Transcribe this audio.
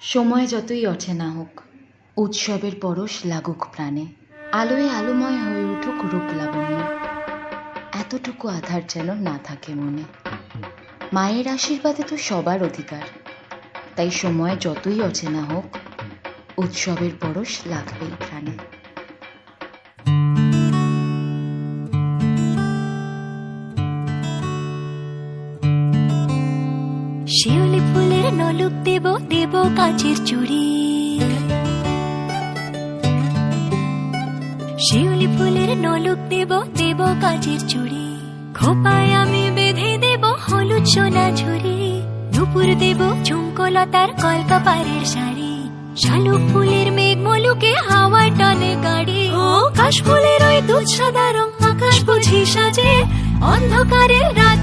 সময় যতই অচেনা হোক, উৎসবের পরশ লাগুক প্রাণে, আলোয় আলোময় হয়ে উঠুক রূপ লাবণ্য। এতটুকু আধার যেন না থাকে মনে। মায়ের আশীর্বাদে তো সবার অধিকার। তাই সময় যতই অচেনা হোক, উৎসবের পরশ লাগবেই প্রাণে। শিউলি ফুলের নলুক দেব দেব কাচের চুড়ি। শিউলি ফুলের দেব দেব চুড়ি। খোপায় আমি বেঁধে দেব হলুদ সোনা ঝুড়ি। দুপুর দেব ঝুমকলতার কলকাপাড়ের শাড়ি। শালুক ফুলের মেঘ মলুকে হাওয়া টানে গাড়ি। ও, কাশ ফুলের ওই দুধ সাদা রং, আকাশ বুঝি সাজে। অন্ধকারের রাত